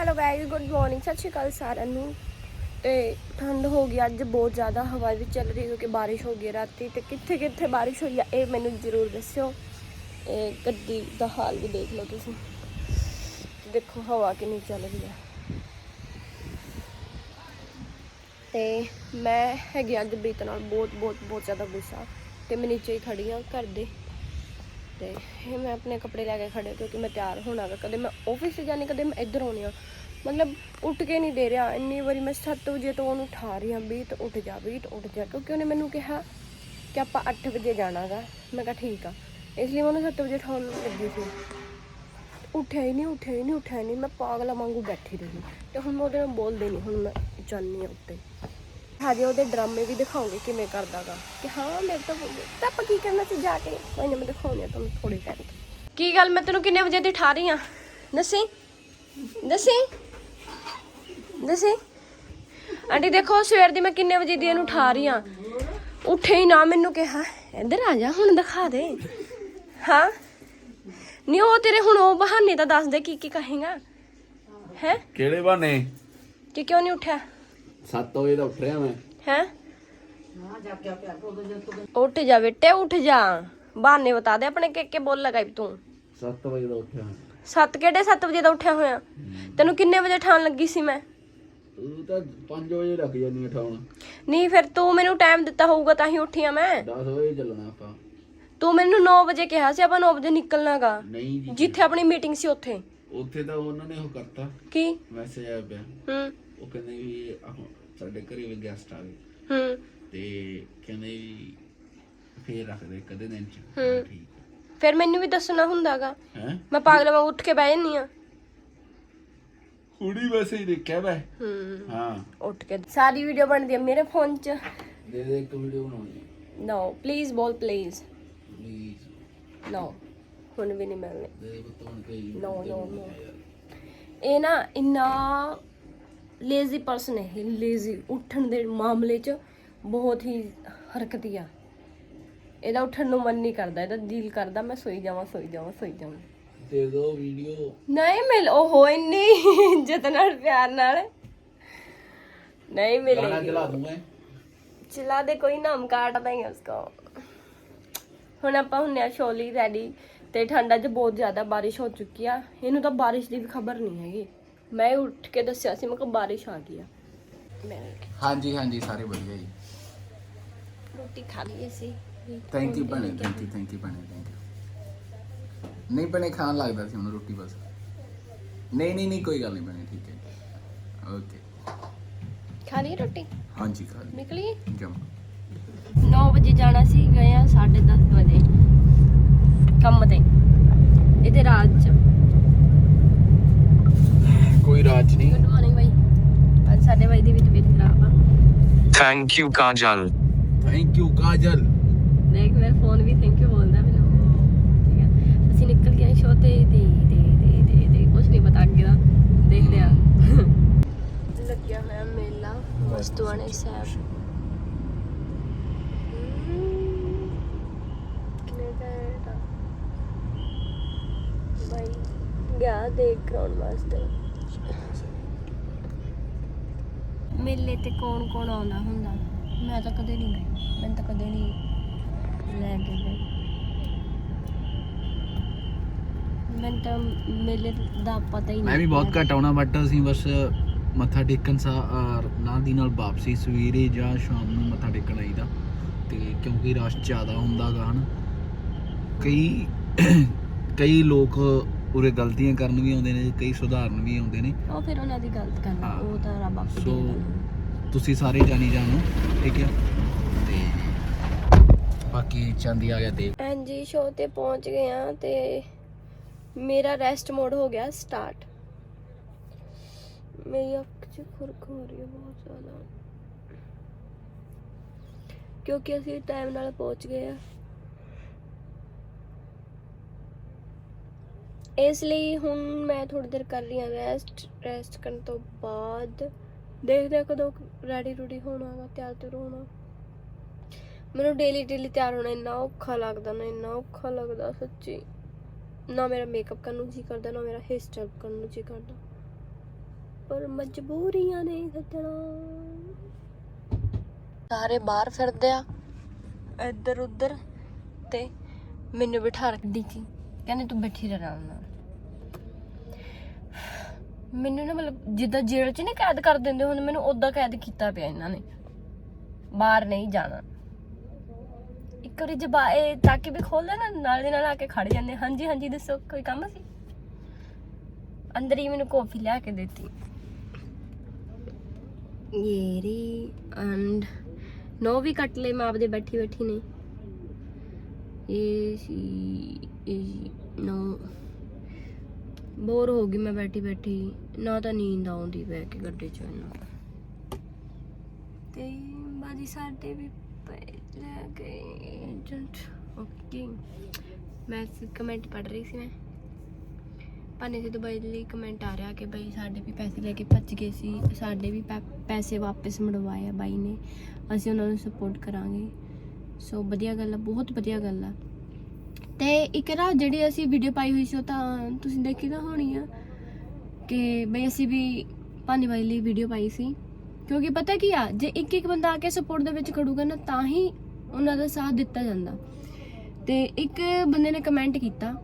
Hello guys good morning ਸਤਿ ਸ਼੍ਰੀ ਅਕਾਲ ਸਾਰਿਆਂ ਨੂੰ। ਤੇ ਠੰਡ ਹੋ ਗਈ, ਅੱਜ ਬਹੁਤ ਜ਼ਿਆਦਾ ਹਵਾ ਵੀ ਚੱਲ ਰਹੀ ਕਿਉਂਕਿ ਬਾਰਿਸ਼ ਹੋ ਗਈ ਰਾਤੀ ਤੇ ਕਿੱਥੇ ਕਿੱਥੇ ਬਾਰਿਸ਼ ਹੋਈ ਆ, ਇਹ ਮੈਨੂੰ ਜ਼ਰੂਰ ਦੱਸਿਓ। ਇਹ ਗੱਡੀ ਦਾ ਹਾਲ ਵੀ ਦੇਖ ਲਓ ਤੁਸੀਂ। ਦੇਖੋ ਹਵਾ ਕਿੰਨੀ ਚੱਲ ਰਹੀ ਆ ਤੇ ਮੈਂ ਹੈਗੀ ਅੱਜ ਬੀਤ ਨਾਲ ਬਹੁਤ ਬਹੁਤ ਬਹੁਤ ਜ਼ਿਆਦਾ ਗੁੱਸਾ। ਤੇ ਮੈਂ ਨੀਚੇ ਹੀ ਖੜੀ ਆ ਘਰ ਦੇ। ਤੇ ਇਹ ਮੈਂ ਆਪਣੇ ਕੱਪੜੇ ਲੈ ਕੇ ਖੜੇ ਕਿਉਂਕਿ ਮੈਂ ਤਿਆਰ ਹੋਣਾ ਗਾ ਕਦੇ ਮੈਂ ਆਫਿਸ ਤੇ ਜਾਣੀ ਕਦੇ ਮੈਂ ਇੱਧਰ ਆਉਣੀ ਆ ਮਤਲਬ ਉੱਠ ਕੇ ਨਹੀਂ ਦੇ ਰਿਹਾ। ਇੰਨੀ ਵਾਰੀ ਮੈਂ 7 ਵਜੇ ਤੋਂ ਉਹਨੂੰ ਉਠਾ ਰਹੀ ਹਾਂ ਵੀ ਤੇ ਉੱਠ ਜਾ, ਵੀ ਤੇ ਉੱਠ ਜਾ। ਕਿਉਂਕਿ ਉਹਨੇ ਮੈਨੂੰ ਕਿਹਾ ਕਿ ਆਪਾਂ 8 ਵਜੇ ਜਾਣਾਗਾ ਮੈਂ ਕਿਹਾ ਠੀਕ ਆ। ਇਸ ਲਈ ਮੈਂ ਉਹਨੂੰ 7 ਵਜੇ ਉਠਾਉਣ ਲੱਗੀ ਸੀ। ਉੱਠਿਆ ਹੀ ਨਹੀਂ, ਉੱਠਿਆ ਹੀ ਨਹੀਂ, ਉੱਠਿਆ ਹੀ ਨਹੀਂ। ਮੈਂ ਪਾਗਲਾ ਵਾਂਗੂ ਬੈਠੀ ਰਹੀ। ਤੇ ਹੁਣ ਮੈਂ ਉਹਦੇ ਨਾਲ ਬੋਲਦੀ ਨਹੀਂ। ਹੁਣ ਮੈਂ ਜਾਣੀ ਆ ਉੱਤੇ। ਹਾਜੇ ਉਹਦੇ ਡਰਾਮੇ ਵੀ ਦਿਖਾਉਂਗੇ ਕਿਵੇਂ ਕਰਦਾਗਾ। ਕਿ ਹਾਂ ਮੇਰੇ ਤੋਂ ਬੋਲ। ਤਾਂ ਆਪਾਂ ਕੀ ਕਰਨਾ ਸੀ ਜਾ ਕੇ? ਕੋਈ ਨਾ ਮੈਂ ਦਿਖਾਉਂਦੀ ਆ ਤੁਹਾਨੂੰ ਥੋੜੀ ਟਾਈਮ ਕੀ ਗੱਲ ਮੈਂ ਤੈਨੂੰ ਕਿੰਨੇ ਵਜੇ ਦੀ ਠਾ ਰਹੀ ਆ? ਦੱਸੀ। ਦੱਸੀ। ਦੱਸੀ। ਆਂਟੀ ਦੇਖੋ ਸਵੇਰ ਦੀ ਮੈਂ ਕਿੰਨੇ ਵਜੇ ਦੀ ਇਹਨੂੰ ਠਾ ਰਹੀ ਆ? ਉੱਠੇ ਹੀ ਨਾ ਮੈਨੂੰ ਕਿਹਾ ਇੱਧਰ ਆ ਜਾ ਹੁਣ ਦਿਖਾ ਦੇ। ਹਾਂ? ਨਹੀਂ ਉਹ ਤੇਰੇ ਹੁਣ ਉਹ ਬਹਾਨੇ ਤਾਂ ਦੱਸ ਦੇ ਕੀ ਕੀ ਕਹੇਗਾ? ਹੈ? ਕਿਹੜੇ ਬਹਾਨੇ? ਕਿ ਕਿਉਂ ਨਹੀਂ ਉੱਠਿਆ? 7 ਵਜੇ ਦਾ ਉੱਠ ਰਿਹਾ ਮੈਂ। ਹੈ? ਉੱਠ ਜਾ ਬੇਟੇ ਉੱਠ ਜਾ। ਬਹਾਨੇ ਬਤਾ ਦੇ ਆਪਣੇ ਕਿ ਕਿ ਬੋਲ ਲਗਾਈ ਤੂੰ। 7 ਵਜੇ ਦਾ ਉੱਠਿਆ ਸੱਤ ਕਿਹੜੇ 7 ਵਜੇ ਦਾ ਉੱਠਿਆ ਹੋਇਆ? ਤੈਨੂੰ ਕਿੰਨੇ ਵਜੇ ਠਾਣ ਲੱਗੀ ਸੀ ਮੈਂ? ਤੂੰ ਤਾਂ 5 ਵਜੇ ਰੱਖ ਜਾਨੀ ਉਠਾਉਣ ਨਹੀਂ ਫਿਰ ਤੂੰ ਮੈਨੂੰ ਟਾਈਮ ਦਿੱਤਾ ਹੋਊਗਾ ਤਾਂ ਹੀ ਉੱਠੀ ਆ ਮੈਂ। 10 ਵਜੇ ਚੱਲਣਾ ਆਪਾਂ। ਤੂੰ ਮੈਨੂੰ 9 ਵਜੇ ਕਿਹਾ ਸੀ ਆਪਾਂ 9 ਵਜੇ ਨਿਕਲਣਾਗਾ। ਨਹੀਂ ਜੀ। ਜਿੱਥੇ ਆਪਣੀ ਮੀਟਿੰਗ ਸੀ ਉੱਥੇ। ਉੱਥੇ ਤਾਂ ਉਹਨਾਂ ਨੇ ਉਹ ਕਰਤਾ। ਕੀ? ਮੈਸੇਜ ਆਇਆ ਪਿਆ। ਹੂੰ। ਉਹ ਕਹਿੰਦੇ ਵੀ ਆਹ ਸਾਡੇ ਘਰੇ ਵੀ ਗੈਸਟ ਆ ਗਏ। ਹੂੰ। ਤੇ ਕਹਿੰਦੇ ਵੀ ਫੇਰ ਰੱਖਦੇ ਇੱਕ ਅੱਧੇ ਦਿਨ ਚ। ਹੂੰ। ਠੀਕ ਫਿਰ ਮੈਨੂੰ ਵੀ ਦੱਸਣਾ ਹੁੰਦਾਗਾ। ਹੈ? ਮੈਂ ਪਾਗਲ ਵਾਂਗ ਉੱਠ ਕੇ ਬਹਿ ਜੰਨੀ ਆ। ਕੁੜੀ ਵੈਸੇ ਹੀ ਦੇਖਿਆ ਮੈਂ। ਹੂੰ। ਹਾਂ। ਉੱਠ ਕੇ ਸਾਰੀ ਵੀਡੀਓ ਬਣਦੀ ਆ ਮੇਰੇ ਫੋਨ 'ਚ। ਦੇ ਦੇ ਇੱਕ ਵੀਡੀਓ ਬਣਾਉਣੀ ਨੋ ਪਲੀਜ਼ ਬੋਲ ਪਲੀਜ਼ ਪਲੀਜ਼ ਨੋ ਹੁਣ ਵੀ ਨਹੀਂ ਮਿਲਨੇ ਦੇ ਦੇ ਬਤੌਣ ਕੇ ਨੋ ਨੋ ਨੋ ਇਹ ਨਾ ਇੰਨਾ ਲੇਜ਼ੀ ਪਰਸਨ ਹੈ ਇਹ ਲੇਜ਼ੀ ਉੱਠਣ ਦੇ ਮਾਮਲੇ 'ਚ ਬਹੁਤ ਹੀ ਹਰਕਤੀ ਆ। ਇਹਦਾ ਉੱਠਣ ਨੂੰ ਮਨ ਨਹੀਂ ਕਰਦਾ ਇਹਦਾ ਦਿਲ ਕਰਦਾ ਮੈਂ ਸੋਈ ਜਾਵਾਂ ਸੋਈ ਜਾਵਾਂ ਸੋਈ ਜਾਵਾਂ। ਦੇ ਦੋ ਵੀਡੀਓ ਨਹੀਂ ਮਿਲ ਉਹ ਇੰਨੀ ਇੱਜ਼ਤ ਨਾਲ ਪਿਆਰ ਨਾਲ। ਨਹੀਂ ਗਾਣਾ ਮਿਲੇਗੀ। ਚਲਾ ਦੂੰ ਮੈਂ ਚਲਾ ਦੇ ਕੋਈ ਨਾਮ ਕਾਟ ਦੇਂਗੇ ਉਸਕੋ। ਹੁਣ ਆਪਾਂ ਹੁੰਨੇ ਆ ਸ਼ੋਲੀ ਰੈਡੀ ਤੇ ਠੰਡਾ 'ਚ ਬਹੁਤ ਜ਼ਿਆਦਾ ਬਾਰਿਸ਼ ਹੋ ਚੁੱਕੀ ਆ। ਇਹਨੂੰ ਤਾਂ ਬਾਰਿਸ਼ ਦੀ ਵੀ ਖਬਰ ਨਹੀਂ ਹੈਗੀ। ਮੈਂ ਉੱਠ ਕੇ ਦੱਸਿਆ ਸੀ ਮੈਂ ਕਿ ਬਾਰਿਸ਼ ਆ ਗਈ ਆ। ਮੈਂ ਹਾਂਜੀ ਹਾਂਜੀ ਸਾਰੇ ਵਧੀਆ ਜੀ। ਰੋਟੀ ਖਾ ਲਈ ਸੀ ਥੈਂਕ ਯੂ ਭੈਣੇ ਥੈਂਕ ਯੂ ਥੈਂਕ ਯੂ ਭੈਣੇ ਥੈਂਕ ਯੂ ਨਹੀਂ ਭੈਣੇ ਖਾਣ ਲੱਗਦਾ ਸੀ ਹੁਣ ਰੋਟੀ ਬਸ। ਨਹੀਂ ਨਹੀਂ ਨਹੀਂ ਕੋਈ ਗੱਲ ਨਹੀਂ ਭੈਣੇ ਠੀਕ ਹੈ ਓਕੇ ਖਾ ਲਈ ਰੋਟੀ? ਹਾਂਜੀ ਖਾ ਲਈ। ਨਿਕਲੀ? ਜਮ। 9 ਵਜੇ ਜਾਣਾ ਸੀ ਗਏ ਆ 10:30 ਵਜੇ। ਕੰਮ ਤੇ। ਇਹਦੇ ਰਾਤ ਚ ਕੋਈ ਰਾਜ ਨਹੀਂ। ਗੁੱਡ ਮਾਰਨਿੰਗ ਬਾਈ। ਅੱਜ ਸਾਡੇ ਬਾਈ ਦੀ ਵੀ ਤਬੀਅਤ ਖਰਾਬ ਆ। Thank you, Kajal. Thank you Kajal. ਦੇਖ ਮੇਰਾ ਫੋਨ ਵੀ ਥੈਂਕ ਯੂ ਬੋਲਦਾ ਮੈਨੂੰ। ਠੀਕ ਹੈ ਅਸੀਂ ਨਿਕਲ ਗਏ ਸ਼ੋ ਤੇ। ਦੇ ਦੇ ਦੇ ਦੇ ਦੇ ਕੁਝ ਨਹੀਂ ਪਤਾ ਅੱਗੇ ਦਾ। ਦੇਖ ਲਿਆ ਲੱਗਿਆ ਹੋਇਆ ਮੇਲਾ ਵਸਤੂਆਣੇ ਸਾਹਿਬ। ਆ। ਗਿਆ ਦੇਖ ਕਰਾਉਣ ਵਾਸਤੇ। ਮੇਲੇ ਤੇ ਕੌਣ ਕੌਣ ਆਉਂਦਾ ਹੁੰਦਾ? ਮੈਂ ਤਾਂ ਕਦੇ ਨਹੀਂ ਗਈ। ਮੈਂ ਤਾਂ ਕਦੇ ਨਹੀਂ ਲੈ ਕੇ ਗਈ ਮੈਂ ਤਾਂ ਮੇਲੇ ਦਾ ਪਤਾ ਹੀ ਨਹੀਂ ਮੈਂ ਵੀ ਬਹੁਤ। ਘੱਟ ਆਉਣਾ ਬਟ ਅਸੀਂ ਬਸ ਮੱਥਾ ਟੇਕਣ ਸਾ ਨਾਲ ਦੀ ਨਾਲ ਵਾਪਸੀ ਸਵੇਰੇ ਜਾਂ ਸ਼ਾਮ ਨੂੰ ਮੱਥਾ ਟੇਕਣ ਆਈਦਾ। ਤੇ ਕਿਉਂਕਿ ਰਸ਼ ਜ਼ਿਆਦਾ ਹੁੰਦਾਗਾ ਹਨ? ਕਈ ਕਈ ਲੋਕ ਉਰੇ ਗਲਤੀਆਂ ਕਰਨ ਵੀ ਆਉਂਦੇ ਨੇ ਕਈ ਸੁਧਾਰਨ ਵੀ ਆਉਂਦੇ ਨੇ। ਉਹ ਫਿਰ ਉਹਨਾਂ ਦੀ ਗਲਤ ਹਾਂ। ਉਹ ਤਾਂ ਰੱਬ ਆਪੇ ਸੋ ਤੁਸੀਂ ਸਾਰੇ ਜਾਣੀ ਜਾਣੋ ਠੀਕ ਹੈ ਤੇ ਬਾਕੀ ਚਾਂਦੀ ਆ ਗਿਆ ਦੇਖ। ਹਾਂਜੀ ਸ਼ੋਅ ਤੇ ਪਹੁੰਚ ਗਏ ਆ ਤੇ ਮੇਰਾ ਰੈਸਟ ਮੋਡ ਹੋ ਗਿਆ ਸਟਾਰਟ ਮੇਰੀ ਅੱਖ 'ਚ ਖੁਰਕ ਹੋ ਰਹੀ ਹੈ ਬਹੁਤ ਜ਼ਿਆਦਾ। ਕਿਉਂਕਿ ਅਸੀਂ ਟਾਈਮ ਨਾਲ ਪਹੁੰਚ ਗਏ ਆ। ਇਸ ਲਈ ਹੁਣ ਮੈਂ ਥੋੜੀ ਦੇਰ ਕਰ ਰਹੀ ਹਾਂ ਰੈਸਟ ਰੈਸਟ ਕਰਨ ਤੋਂ ਬਾਅਦ ਦੇਖਦੇ ਆ ਕਦੋਂ ਰੈਡੀ ਰੂਡੀ ਹੋਣਾ ਵਾ ਤਿਆਰ ਤੁਰ ਹੋਣਾ। ਮੈਨੂੰ ਡੇਲੀ ਡੇਲੀ ਤਿਆਰ ਹੋਣਾ ਇੰਨਾ ਔਖਾ ਲੱਗਦਾ ਨਾ, ਇੰਨਾ ਔਖਾ ਲੱਗਦਾ ਸੱਚੀ। ਨਾ ਮੇਰਾ ਮੇਕਅਪ ਕਰਨ ਨੂੰ ਜੀ ਕਰਦਾ, ਨਾ ਮੇਰਾ ਹੇਅਰ ਸਟਾਈਲ ਕਰਨ ਨੂੰ ਜੀ ਕਰਦਾ। ਪਰ ਮਜਬੂਰੀਆਂ ਨੇ ਸੱਜਣਾ। ਸਾਰੇ ਬਾਹਰ ਫਿਰਦੇ ਆ ਇੱਧਰ ਉੱਧਰ ਤੇ ਮੈਨੂੰ ਬਿਠਾ ਰੱਖਦੀ ਸੀ। ਕਹਿੰਦੇ, ਤੂੰ ਬੈਠੀ ਰਹਿਣਾ ਮੈਨੂੰ ਨਾ ਮਤਲਬ ਜਿੱਦਾਂ ਜੇਲ੍ਹ 'ਚ ਨਹੀਂ ਕੈਦ ਕਰ ਦਿੰਦੇ ਹੁਣ, ਮੈਨੂੰ ਉਦਾਂ ਕੈਦ ਕੀਤਾ ਪਿਆ ਇਹਨਾਂ ਨੇ। ਬਾਹਰ ਨਹੀਂ ਜਾਣਾ। ਇੱਕ ਵਾਰੀ ਜਬਾ ਇਹ ਚਾਕੀ ਵੀ ਖੋਲ ਲੈਣਾ, ਨਾਲ ਦੇ ਨਾਲ ਆ ਕੇ ਖੜ ਜਾਂਦੇ। ਹਾਂਜੀ ਹਾਂਜੀ, ਦੱਸੋ, ਕੋਈ ਕੰਮ ਸੀ? ਅੰਦਰ ਹੀ ਮੈਨੂੰ ਕੌਫੀ ਲਿਆ ਕੇ ਦਿੱਤੀ। ਯੇਰੀ ਐਂਡ ਨੋ ਵੀ ਕੱਟ ਲਏ, ਮੈਂ ਆਪਦੇ ਬੈਠੀ ਬੈਠੀ ਨੇ। ਇਹ ਸੀ ਇਹ ਨੋ। ਬੋਰ ਹੋ ਗਈ ਮੈਂ ਬੈਠੀ ਬੈਠੀ, ਨਾ ਤਾਂ ਨੀਂਦ ਆਉਂਦੀ ਬੈ ਕੇ ਗੱਡੀ 'ਚ ਇਹਨਾਂ ਤੇ ਬਾਜੀ ਸਾਡੇ ਵੀ ਲੈ ਗਏ ਏਜੰਟ ਓਕੇ ਮੈਂ ਕਮੈਂਟ ਪੜ ਰਹੀ ਸੀ ਮੈਂ। ਪਾਣੇ ਸੀ ਦੁਬਈ ਲਈ ਕਮੈਂਟ ਆ ਰਿਹਾ ਕਿ ਬਈ ਸਾਡੇ ਵੀ ਪੈਸੇ ਲੈ ਕੇ ਭੱਜ ਗਏ ਸੀ। ਸਾਡੇ ਵੀ ਪੈ- ਪੈਸੇ ਵਾਪਸ ਮੁੜਵਾਏ ਆ ਬਾਈ ਨੇ। ਅਸੀਂ ਉਹਨਾਂ ਨੂੰ ਸਪੋਰਟ ਕਰਾਂਗੇ। ਸੋ ਵਧੀਆ ਗੱਲ ਆ, ਬਹੁਤ ਵਧੀਆ ਗੱਲ ਆ। ਤੇ ਇੱਕ ਨਾ ਜਿਹੜੀ ਅਸੀਂ ਵੀਡੀਓ ਪਾਈ ਹੋਈ ਸੀ ਉਹ ਤਾਂ ਤੁਸੀਂ ਦੇਖੀ ਤਾਂ ਹੋਣੀ ਆ ਕਿ ਬਈ ਅਸੀਂ ਵੀ ਪਾਣੀ ਬਾਈ ਲਈ ਵੀਡੀਓ ਪਾਈ ਸੀ। ਕਿਉਂਕਿ ਪਤਾ ਕੀ ਆ, ਜੇ ਇੱਕ ਇੱਕ ਬੰਦਾ ਆ ਕੇ ਸਪੋਰਟ ਦੇ ਵਿੱਚ ਖੜੂਗਾ ਨਾ, ਤਾਂ ਹੀ ਉਹਨਾਂ ਦਾ ਸਾਥ ਦਿੱਤਾ ਜਾਂਦਾ। ਤੇ ਇੱਕ ਬੰਦੇ ਨੇ ਕਮੈਂਟ ਕੀਤਾ,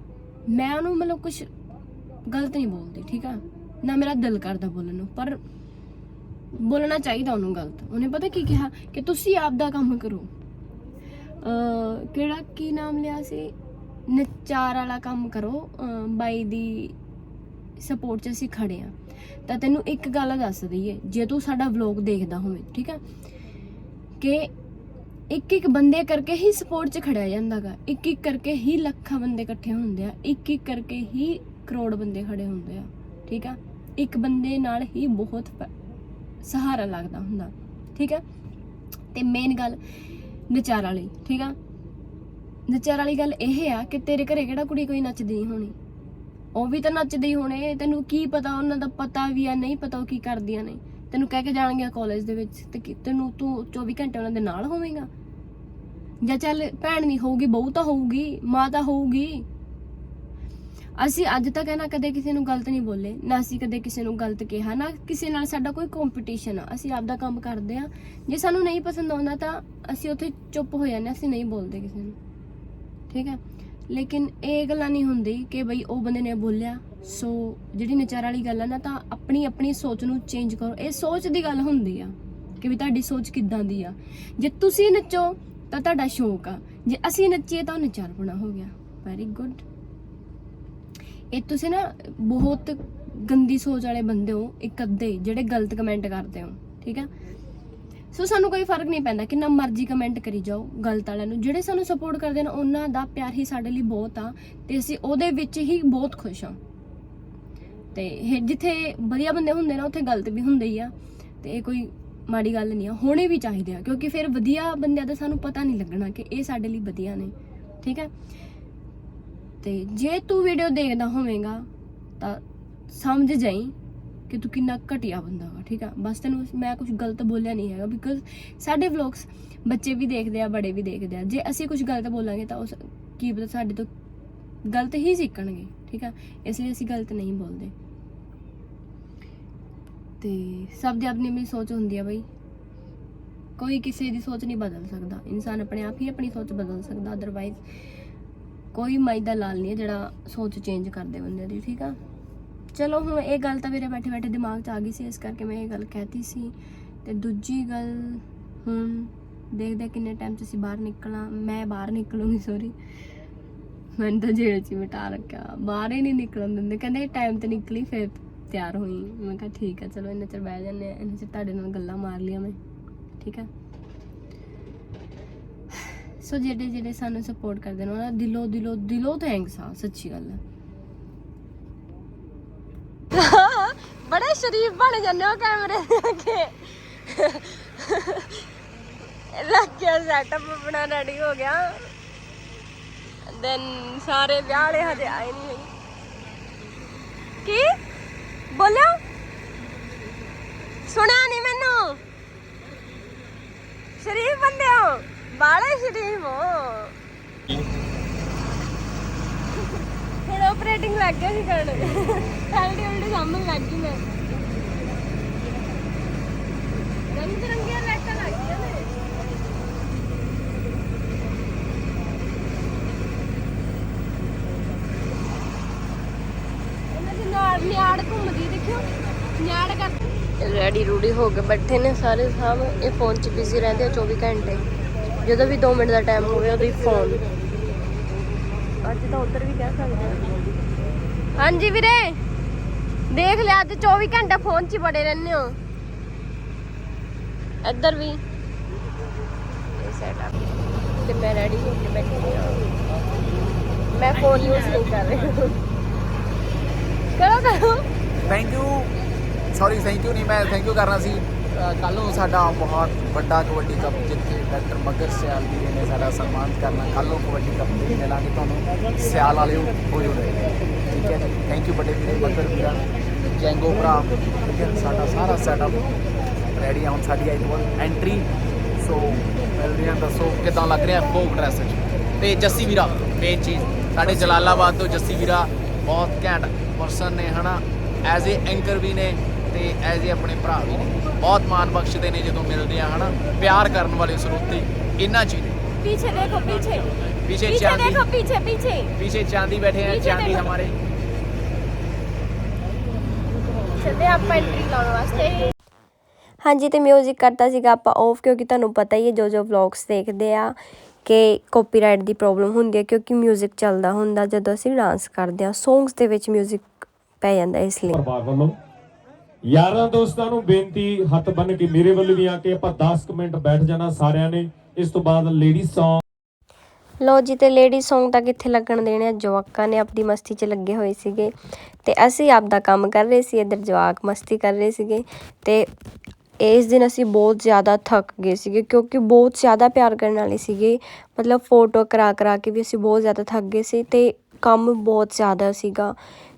ਮੈਂ ਉਹਨੂੰ ਮਤਲਬ ਕੁਝ ਗਲਤ ਨਹੀਂ ਬੋਲਦੀ, ਠੀਕ ਆ? ਨਾ ਮੇਰਾ ਦਿਲ ਕਰਦਾ ਬੋਲਣ ਨੂੰ, ਪਰ ਬੋਲਣਾ ਚਾਹੀਦਾ ਉਹਨੂੰ ਗਲਤ। ਉਹਨੇ ਪਤਾ ਕੀ ਕਿਹਾ? ਕਿ ਤੁਸੀਂ ਆਪ ਦਾ ਕੰਮ ਕਰੋ। ਅ ਕਿਹੜਾ ਕੀ ਨਾਮ ਲਿਆ ਸੀ? ਨਚਾਰ ਵਾਲਾ ਕੰਮ ਕਰੋ ਬਾਈ ਦੀ ਸਪੋਰਟ 'ਚ ਅਸੀਂ ਖੜੇ ਆ ਤਾਂ ਤੈਨੂੰ ਇੱਕ ਗੱਲ ਦੱਸ ਦਈਏ, ਜੇ ਤੂੰ ਸਾਡਾ ਵਲੌਗ ਦੇਖਦਾ ਹੋਵੇਂ, ਠੀਕ ਆ ਕਿ ਇੱਕ ਇੱਕ ਬੰਦੇ ਕਰਕੇ ਹੀ ਸਪੋਰਟ 'ਚ ਖੜਿਆ ਜਾਂਦਾਗਾ। ਇੱਕ ਇੱਕ ਕਰਕੇ ਹੀ ਲੱਖਾਂ ਬੰਦੇ ਇਕੱਠੇ ਹੁੰਦੇ ਆ ਇੱਕ ਇੱਕ ਕਰਕੇ ਹੀ ਕਰੋੜ ਬੰਦੇ ਖੜੇ ਹੁੰਦੇ ਆ, ਠੀਕ ਆ ਇੱਕ ਬੰਦੇ ਨਾਲ ਹੀ ਬਹੁਤ ਸਹਾਰਾ ਲੱਗਦਾ ਹੁੰਦਾ, ਠੀਕ ਆ ਤੇ ਮੇਨ ਗੱਲ ਨਚਾਰ ਵਾਲੀ, ਠੀਕ ਆ ਨਚਾਰ ਵਾਲੀ ਗੱਲ ਇਹ ਆ ਕਿ ਤੇਰੇ ਘਰੇ ਕਿਹੜਾ ਕੁੜੀ ਕੋਈ ਨੱਚਦੀ ਨਹੀਂ ਹੋਣੀ? ਉਹ ਵੀ ਤਾਂ ਨੱਚਦੇ ਹੀ ਹੋਣੇ ਤੈਨੂੰ ਕੀ ਪਤਾ ਉਹਨਾਂ ਦਾ ਪਤਾ ਵੀ ਆ ਨਹੀਂ ਪਤਾ ਉਹ ਕੀ ਕਰਦੀਆਂ ਨੇ। ਤੈਨੂੰ ਕਹਿ ਕੇ ਜਾਣਗੀਆਂ ਕਾਲਜ ਦੇ ਵਿੱਚ ਤੇ ਕੀ- ਤੈਨੂੰ ਤੂੰ 24 ਘੰਟੇ ਉਹਨਾਂ ਦੇ ਨਾਲ ਹੋਵੇਂਗਾ? ਜਾਂ ਚੱਲ ਭੈਣ ਨਹੀਂ ਹੋਊਗੀ ਬਹੂ ਤਾਂ ਹੋਊਗੀ ਮਾਂ ਤਾਂ ਹੋਊਗੀ। ਅਸੀਂ ਅੱਜ ਤੱਕ ਹੈ ਨਾ ਕਦੇ ਕਿਸੇ ਨੂੰ ਗਲਤ ਨਹੀਂ ਬੋਲੇ ਨਾ ਅਸੀਂ ਕਦੇ ਕਿਸੇ ਨੂੰ ਗਲਤ ਕਿਹਾ ਨਾ ਕਿਸੇ ਨਾਲ ਸਾਡਾ ਕੋਈ ਕੰਪੀਟੀਸ਼ਨ ਆ। ਅਸੀਂ ਆਪਦਾ ਕੰਮ ਕਰਦੇ ਆ। ਜੇ ਸਾਨੂੰ ਨਹੀਂ ਪਸੰਦ ਆਉਂਦਾ ਤਾਂ ਅਸੀਂ ਉੱਥੇ ਚੁੱਪ ਹੋ ਜਾਂਦੇ ਹਾਂ, ਅਸੀਂ ਨਹੀਂ ਬੋਲਦੇ ਕਿਸੇ ਨੂੰ। ਠੀਕ ਹੈ? ਲੇਕਿਨ ਇਹ ਗੱਲਾਂ ਨਹੀਂ ਹੁੰਦੀ ਕਿ ਬਈ ਉਹ ਬੰਦੇ ਨੇ ਬੋਲਿਆ, ਸੋ ਜਿਹੜੀ ਨਚਾਰ ਵਾਲੀ ਗੱਲ ਆ ਨਾ, ਤਾਂ ਆਪਣੀ ਆਪਣੀ ਸੋਚ ਨੂੰ ਚੇਂਜ ਕਰੋ। ਇਹ ਸੋਚ ਦੀ ਗੱਲ ਹੁੰਦੀ ਆ ਕਿ ਵੀ ਤੁਹਾਡੀ ਸੋਚ ਕਿੱਦਾਂ ਦੀ ਆ। ਜੇ ਤੁਸੀਂ ਨੱਚੋ, ਤਾਂ ਤੁਹਾਡਾ ਸ਼ੌਕ ਆ। ਜੇ ਅਸੀਂ ਨੱਚੀਏ, ਤਾਂ ਉਹ ਨਚਾਰ ਬਣਾ ਹੋ ਗਿਆ। ਵੈਰੀ ਗੁੱਡ ਇਹ ਤੁਸੀਂ ਨਾ ਬਹੁਤ ਗੰਦੀ ਸੋਚ ਵਾਲੇ ਬੰਦੇ ਹੋ, ਇੱਕ ਅੱਧੇ ਜਿਹੜੇ ਗਲਤ ਕਮੈਂਟ ਕਰਦੇ ਹੋ, ਠੀਕ ਆ? ਸੋ ਸਾਨੂੰ ਕੋਈ ਫ਼ਰਕ ਨਹੀਂ ਪੈਂਦਾ, ਕਿੰਨਾ ਮਰਜ਼ੀ ਕਮੈਂਟ ਕਰੀ ਜਾਓ ਗਲਤ ਵਾਲਿਆਂ ਨੂੰ। ਜਿਹੜੇ ਸਾਨੂੰ ਸਪੋਰਟ ਕਰਦੇ ਨੇ, ਉਹਨਾਂ ਦਾ ਪਿਆਰ ਹੀ ਸਾਡੇ ਲਈ ਬਹੁਤ ਆ ਤੇ ਅਸੀਂ ਉਹਦੇ ਵਿੱਚ ਹੀ ਬਹੁਤ ਖੁਸ਼ ਹਾਂ। ਤੇ ਇਹ ਜਿੱਥੇ ਵਧੀਆ ਬੰਦੇ ਹੁੰਦੇ ਨਾ, ਉੱਥੇ ਗਲਤ ਵੀ ਹੁੰਦੇ ਹੀ ਆ ਤੇ ਇਹ ਕੋਈ ਮਾੜੀ ਗੱਲ ਨਹੀਂ ਆ। ਹੋਣੇ ਵੀ ਚਾਹੀਦੇ ਆ, ਕਿਉਂਕਿ ਫਿਰ ਵਧੀਆ ਬੰਦਿਆਂ ਦਾ ਸਾਨੂੰ ਪਤਾ ਨਹੀਂ ਲੱਗਣਾ ਕਿ ਇਹ ਸਾਡੇ ਲਈ ਵਧੀਆ ਨੇ। ਠੀਕ ਹੈ? ਤੇ ਜੇ ਤੂੰ ਵੀਡੀਓ ਦੇਖਦਾ ਹੋਵੇਂਗਾ, ਤਾਂ ਸਮਝ ਜਾਈ ਕਿ ਤੂੰ ਕਿੰਨਾ ਘਟਿਆ ਬੰਦਾ ਵਾ, ਠੀਕ ਆ? ਬਸ ਤੈਨੂੰ ਮੈਂ ਕੁਝ ਗਲਤ ਬੋਲਿਆ ਨਹੀਂ ਹੈਗਾ ਬਿਕਾਜ਼ ਸਾਡੇ ਵਲੌਗਸ ਬੱਚੇ ਵੀ ਦੇਖਦੇ ਆ, ਬੜੇ ਵੀ ਦੇਖਦੇ ਆ। ਜੇ ਅਸੀਂ ਕੁਝ ਗਲਤ ਬੋਲਾਂਗੇ ਤਾਂ ਉਸ ਕੀ ਪਤਾ ਸਾਡੇ ਤੋਂ ਗਲਤ ਹੀ ਸਿੱਖਣਗੇ, ਠੀਕ ਆ? ਇਸ ਲਈ ਅਸੀਂ ਗਲਤ ਨਹੀਂ ਬੋਲਦੇ। ਤੇ ਸਭ ਦੀ ਆਪਣੀ ਆਪਣੀ ਸੋਚ ਹੁੰਦੀ ਆ ਬਈ। ਕੋਈ ਕਿਸੇ ਦੀ ਸੋਚ ਨਹੀਂ ਬਦਲ ਸਕਦਾ। ਇਨਸਾਨ ਆਪਣੇ ਆਪ ਹੀ ਆਪਣੀ ਸੋਚ ਬਦਲ ਸਕਦਾ ਅਦਰਵਾਈਜ਼ ਕੋਈ ਮਾਈ ਦਾ ਲਾਲ ਨਹੀਂ ਹੈ ਜਿਹੜਾ ਸੋਚ ਚੇਂਜ ਕਰਦੇ ਬੰਦੇ ਦੀ, ਠੀਕ ਆ? ਚਲੋ ਹੁਣ ਇਹ ਗੱਲ ਤਾਂ ਮੇਰੇ ਬੈਠੇ ਬੈਠੇ ਦਿਮਾਗ 'ਚ ਆ ਗਈ ਸੀ, ਇਸ ਕਰਕੇ ਮੈਂ ਇਹ ਗੱਲ ਕਹਿਤੀ ਸੀ। ਤੇ ਦੂਜੀ ਗੱਲ ਹੁਣ ਦੇਖਦੇ ਕਿੰਨੇ ਟਾਈਮ 'ਚ ਅਸੀਂ ਬਾਹਰ ਨਿਕਲਾਂ। ਮੈਂ ਬਾਹਰ ਨਿਕਲੂੰਗੀ ਸੌਰੀ ਮੈਨੂੰ ਤਾਂ ਜੇਲ੍ਹ 'ਚ ਹੀ ਬਿਠਾ ਰੱਖਿਆ। ਬਾਹਰ ਹੀ ਨਹੀਂ ਨਿਕਲਣ ਦਿੰਦੇ। ਕਹਿੰਦੇ ਟਾਈਮ ਤੇ ਨਿਕਲੀ, ਫਿਰ ਤਿਆਰ ਹੋਈ। ਮੈਂ ਕਿਹਾ ਠੀਕ ਹੈ ਚਲੋ ਇੰਨੇ ਚਿਰ ਬਹਿ ਜਾਂਦੇ ਆ। ਇੰਨੇ ਚਿਰ ਤੁਹਾਡੇ ਨਾਲ ਗੱਲਾਂ ਮਾਰ ਲਿਆ ਮੈਂ। ਠੀਕ ਹੈ ਸੋ ਜਿਹੜੇ ਜਿਹੜੇ ਸਾਨੂੰ ਸਪੋਰਟ ਕਰਦੇ ਨੇ, ਉਹਨਾਂ ਦਾ ਦਿਲੋਂ ਦਿਲੋਂ ਦਿਲੋਂ ਥੈਂਕਸ ਆ, ਸੱਚੀ ਗੱਲ ਹੈ ਬੜੇ ਸ਼ਰੀਫ ਬਣ ਜਾਂਦੇ ਹੋ ਕੈਮਰੇ ਦੇ ਅੱਗੇ। ਲੱਗ ਗਿਆ ਸੈਟਅਪ ਆਪਣਾ ਰੈਡੀ ਹੋ ਗਿਆ। ਦੈਨ ਸਾਰੇ ਵਿਆਹ ਵਾਲੇ ਹਜੇ ਆਏ ਨਹੀਂ ਕੀ? ਬੋਲਿਆ ਸੁਣਿਆ ਨਹੀਂ ਮੈਨੂੰ। ਸ਼ਰੀਫ ਬੰਦੇ ਹੋ। ਬਾਲੇ ਸ਼ਰੀਫ ਹੋ। ਹੁਣ ਆਪਰੇਟਿੰਗ ਲੱਗ ਗਿਆ ਸੀ ਕਰਨ। ਐਲਡੀ ਉਲਟੀ ਸਾਹਮਣੇ ਲੱਗ ਗਈ ਮੈਂ ਰੈਡੀ ਰੂਡੀ ਹੋ ਕੇ ਬੈਠੇ ਨੇ ਸਾਰੇ ਸਭ ਇਹ ਫੋਨ 'ਚ ਬਿਜ਼ੀ ਰਹਿੰਦੇ ਆ 24 ਘੰਟੇ। ਜਦੋਂ ਵੀ 2 ਮਿੰਟ ਦਾ ਟਾਈਮ ਹੋਵੇ ਉਦੋਂ ਹੀ ਫੋਨ ਅੱਜ ਤਾਂ ਉੱਧਰ ਵੀ ਕਹਿ ਸਕਦੇ ਆ। ਹਾਂਜੀ ਵੀਰੇ ਦੇਖ ਲਿਆ ਅੱਜ 24 ਘੰਟੇ ਫੋਨ 'ਚ ਹੀ ਬੜੇ ਰਹਿੰਦੇ ਹੋ। ਇੱਧਰ ਵੀ। ਇਹ ਸੈਟਅਪ ਤੇ ਮੈਂ ਰੈਡੀ ਹੋ ਕੇ ਬੈਠੀ ਹਾਂ। ਮੈਂ ਫੋਨ ਯੂਜ਼ ਨਹੀਂ ਕਰ ਰਹੀ। ਕਰੋ ਕਰੋ। Thank you sorry thank you ਨਹੀਂ ਮੈਂ ਥੈਂਕ ਯੂ ਕਰਨਾ ਸੀ। ਕੱਲ ਨੂੰ ਸਾਡਾ ਬਹੁਤ ਵੱਡਾ ਕਬੱਡੀ ਕੱਪ ਜਿੱਥੇ ਡਾਕਟਰ ਮਗਰ ਸਿਆਲ ਵੀਰੇ ਨੇ ਸਾਡਾ ਸਨਮਾਨ ਕਰਨਾ। ਕੱਲ ਨੂੰ ਕਬੱਡੀ ਕੱਪ ਦੇ ਮਿਲਾਂਗੇ ਤੁਹਾਨੂੰ। ਸਿਆਲ ਵਾਲਿਓ ਹੋ ਜੁੜੇ ਠੀਕ ਹੈ ਥੈਂਕ ਯੂ ਵੱਡੇ ਵੀਰੇ, ਮਗਰ ਵੀਰਾ, ਜੈਂਗੋ ਭਰਾ। ਠੀਕ ਹੈ, ਸਾਡਾ ਸਾਰਾ ਸੈਟਅਪ ਰੈਡੀ ਆ ਹੁਣ ਸਾਡੀ ਆਈ ਤੋਂ ਐਂਟਰੀ ਸੋ ਮਿਲਦੇ ਆ ਦੱਸੋ ਕਿਦਾਂ ਲੱਗ ਰਿਹਾ ਫੋਕ ਡਰੈਸ ਵਿੱਚ? ਤੇ ਜੱਸੀ ਵੀਰਾ ਮੇਨ ਚੀਜ਼। ਸਾਡੇ ਜਲਾਲਾਬਾਦ ਤੋਂ ਜੱਸੀ ਵੀਰਾ ਬਹੁਤ ਘੈਂਟ ਪਰਸਨ ਨੇ, ਹਨਾ? ਐਜ਼ ਏ ਐਂਕਰ ਵੀ ਨੇ। ਤੇ ਐਜ਼ ਏ ਆਪਣੇ ਭਰਾ ਵੀ ਨੇ ਬਹੁਤ ਮਾਣ ਬਖਸ਼ਦੇ ਨੇ ਜਦੋਂ ਮਿਲਦੇ ਆ ਹਨਾ ਪਿਆਰ ਕਰਨ ਵਾਲੇ ਸਰੋਤੇ ਇਹਨਾਂ ਚ ਹੀ ਨੇ पीछे देखो पीछे पीछे पीछे चांदी देखो पीछे पीछे पीछे चांदी बैठे हैं पीछे चांदी देखो। हमारे ਚੱਲਦੇ ਆਪਾਂ ਐਂਟਰੀ ਲਾਉਣ ਵਾਸਤੇ ਹਾਂਜੀ ਤੇ ਮਿਊਜ਼ਿਕ ਕਰਤਾ ਸੀਗਾ ਆਪਾਂ ਆਫ ਕਿਉਂਕਿ ਤੁਹਾਨੂੰ ਪਤਾ ਹੀ ਹੈ ਜੋ ਜੋ ਵਲੌਗਸ ਦੇਖਦੇ ਆ ਕਿ ਕਾਪੀਰਾਈਟ ਦੀ ਪ੍ਰੋਬਲਮ ਹੁੰਦੀ ਹੈ ਕਿਉਂਕਿ ਮਿਊਜ਼ਿਕ ਚੱਲਦਾ ਹੁੰਦਾ ਜਦੋਂ ਅਸੀਂ ਡਾਂਸ ਕਰਦੇ ਆ ਸੌਂਗਸ ਦੇ ਵਿੱਚ ਮਿਊਜ਼ਿਕ ਪੈ ਜਾਂਦਾ ਇਸ ਲਈ ਪਰਿਵਾਰ ਵੱਲੋਂ ਯਾਰਾਂ ਦੋਸਤਾਂ ਨੂੰ ਬੇਨਤੀ, ਹੱਥ ਬੰਨ ਕੇ ਮੇਰੇ ਵੱਲ ਵੀ ਆ ਕੇ ਆਪਾਂ 10 ਮਿੰਟ ਬੈਠ ਜਾਣਾ ਸਾਰਿਆਂ ਨੇ। ਇਸ ਤੋਂ ਬਾਅਦ ਲੇਡੀ Song ਲੋ ਜੀ, ਤੇ ਲੇਡੀ Song ਤਾਂ ਕਿੱਥੇ ਲੱਗਣ ਦੇਣੇ ਆ? ਜਵਾਕਾਂ ਨੇ ਆਪਣੀ ਮਸਤੀ 'ਚ ਲੱਗੇ ਹੋਏ ਸੀਗੇ। ਤੇ ਅਸੀਂ ਆਪਦਾ ਕੰਮ ਕਰ ਰਹੇ ਸੀ, ਇੱਧਰ ਜਵਾਕ ਮਸਤੀ ਕਰ ਰਹੇ ਸੀਗੇ। ਤੇ ਇਸ ਦਿਨ ਅਸੀਂ ਬਹੁਤ ਜ਼ਿਆਦਾ ਥੱਕ ਗਏ ਸੀਗੇ, ਕਿਉਂਕਿ ਬਹੁਤ ਜ਼ਿਆਦਾ ਪਿਆਰ ਕਰਨ ਵਾਲੇ ਸੀਗੇ। ਮਤਲਬ ਫੋਟੋ ਕਰਾ ਕਰਾ ਕੇ ਵੀ ਅਸੀਂ ਬਹੁਤ ਜ਼ਿਆਦਾ ਥੱਕ ਗਏ ਸੀ ਤੇ ਕੰਮ ਬਹੁਤ ਜ਼ਿਆਦਾ ਸੀਗਾ।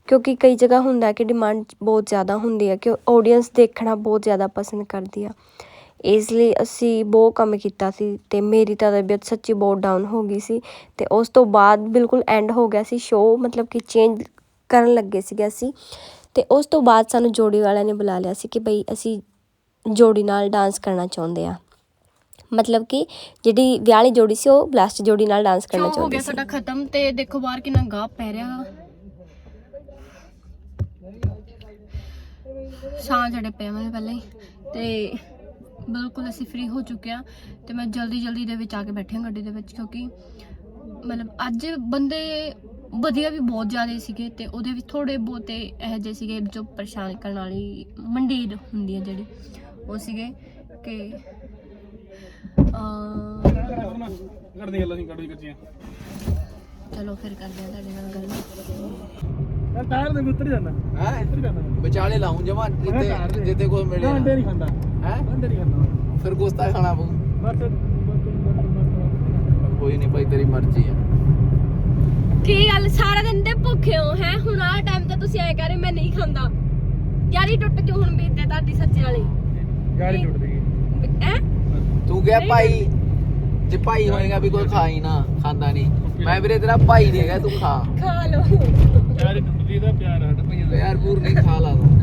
ਕਿਉਂਕਿ ਕਈ ਜਗ੍ਹਾ ਹੁੰਦਾ ਕਿ ਡਿਮਾਂਡ ਬਹੁਤ ਜ਼ਿਆਦਾ ਹੁੰਦੀ ਹੈ ਕਿ ਆਡੀਅנס ਦੇਖਣਾ ਬਹੁਤ ਜ਼ਿਆਦਾ ਪਸੰਦ ਕਰਦੀ ਆ। ਇਸ ਲਈ ਅਸੀਂ ਬਹੁਤ ਕੰਮ ਕੀਤਾ ਸੀ ਤੇ ਮੇਰੀ ਤਾਂ ਤਬੀਅਤ ਸੱਚੀ ਬਹੁਤ ਡਾਊਨ ਹੋ ਗਈ ਸੀ ਤੇ ਉਸ ਤੋਂ ਬਾਅਦ ਬਿਲਕੁਲ ਐਂਡ ਹੋ ਗਿਆ ਸੀ। ਸ਼ੋਅ ਮਤਲਬ ਕਿ ਚੇਂਜ ਕਰਨ ਲੱਗੇ ਸੀਗੇ ਅਸੀਂ ਤੇ ਉਸ ਤੋਂ ਬਾਅਦ ਸਾਨੂੰ ਜੋੜੀ ਵਾਲਿਆਂ ਨੇ ਬੁਲਾ ਲਿਆ ਸੀ ਕਿ ਬਈ ਅਸੀਂ ਜੋੜੀ ਨਾਲ ਡਾਂਸ ਕਰਨਾ ਚਾਹੁੰਦੇ ਆ। ਮਤਲਬ ਕਿ ਜਿਹੜੀ ਵਿਆਹ ਵਾਲੀ ਜੋੜੀ ਸੀ ਉਹ ਲਾਸਟ ਜੋੜੀ ਨਾਲ ਡਾਂਸ ਕਰਨਾ ਹੋ ਚਾਹੁੰਦੀ ਗਿਆ ਸੀ। ਸਾਡਾ ਖਤਮ ਤੇ ਦੇਖੋ ਬਾਹਰ ਕਿੰਨਾ ਗਾਹ ਪੈ ਰਿਹਾ ਸਾਂ ਜੜੇ ਪਏ ਮੈਂ ਪਹਿਲਾਂ ਹੀ ਤੇ ਬਿਲਕੁਲ ਅਸੀਂ ਫ੍ਰੀ ਹੋ ਚੁੱਕੇ ਆ ਤੇ ਮੈਂ ਜਲਦੀ ਜਲਦੀ ਦੇ ਵਿੱਚ ਆ ਕੇ ਬੈਠੀ ਹਾਂ ਗੱਡੀ ਦੇ ਵਿੱਚ ਕਿਉਂਕਿ ਮਤਲਬ ਅੱਜ ਬੰਦੇ ਵਧੀਆ ਵੀ ਬਹੁਤ ਜ਼ਿਆਦਾ ਸੀਗੇ ਤੇ ਉਹਦੇ ਵਿੱਚ ਥੋੜੇ ਬਹੁਤੇ ਇਹੋ ਜਿਹੇ ਸੀਗੇ ਜੋ ਪਰੇਸ਼ਾਨ ਕਰਨ ਵਾਲੀ ਮੰਡੀਰ ਹੁੰਦੀ ਹੈ ਜਿਹੜੀ ਉਹ ਸੀਗੇ ਕਿ ਅ ਕਰਦੇ ਗੱਲਾਂ ਨਹੀਂ ਕੱਢੀ ਕੱਚੀਆਂ। ਚਲੋ ਫਿਰ ਕਰਦੇ ਆ ਤੁਹਾਡੇ ਨਾਲ ਗੱਲ। ਟਾਇਰ ਦੇ ਉੱਤਰ ਜਾਂਦਾ। ਹੈ? ਉੱਤਰ ਜਾਂਦਾ ਵਿਚਾਲੇ ਲਾਉਂ ਜਮਾ ਜਿੱਤੇ ਜਿੱਤੇ ਕੋਈ ਮਿਲੇ ਨਾ। ਨਹੀਂ ਖਾਂਦਾ। ਹੈ? ਅੰਡੇ ਨਹੀਂ ਖਾਂਦਾ। ਫਿਰ ਗੁਸਤਾ ਖਾਣਾ ਪਊ। ਬਸ ਕੋਈ ਨਹੀਂ ਭਾਈ ਤੇਰੀ ਮਰਜ਼ੀ ਆ। ਕੀ ਗੱਲ? ਸਾਰਾ ਦਿਨ ਤੇ ਭੁੱਖੇ ਹੋ ਹੈ? ਹੁਣ ਆਹ ਟਾਈਮ ਤੇ ਤੁਸੀਂ ਐ ਕਹ ਰਹੇ ਮੈਂ ਨਹੀਂ ਖਾਂਦਾ। ਯਾਰੀ ਟੁੱਟ ਕੇ ਹੁਣ ਬੀਤਦੇ ਤੁਹਾਡੀ ਸੱਚੇ ਵਾਲੀ। ਗਾੜੀ ਟੁੱਟ ਗਈ। ਹੈ? ਤੂੰ ਕਿਹਾ ਭਾਈ ਜੇ ਭਾਈ ਹੋਏਗਾ ਵੀ ਕੋਈ ਖਾ ਹੀ ਨਾ ਖਾਂਦਾ ਨਹੀਂ। ਮੈਂ ਵੀਰੇ ਤੇਰਾ ਭਾਈ ਨਹੀਂ ਹੈਗਾ ਤੂੰ ਖਾ। ਖਾ ਲਓ। ਗਾੜੀ ਟੁੱਟਦੀ ਦਾ ਪਿਆਰ ਹਟ ਭਈਆ ਯਾਰ ਪੂਰ ਨਹੀਂ ਖਾ ਲਾ ਤੂੰ।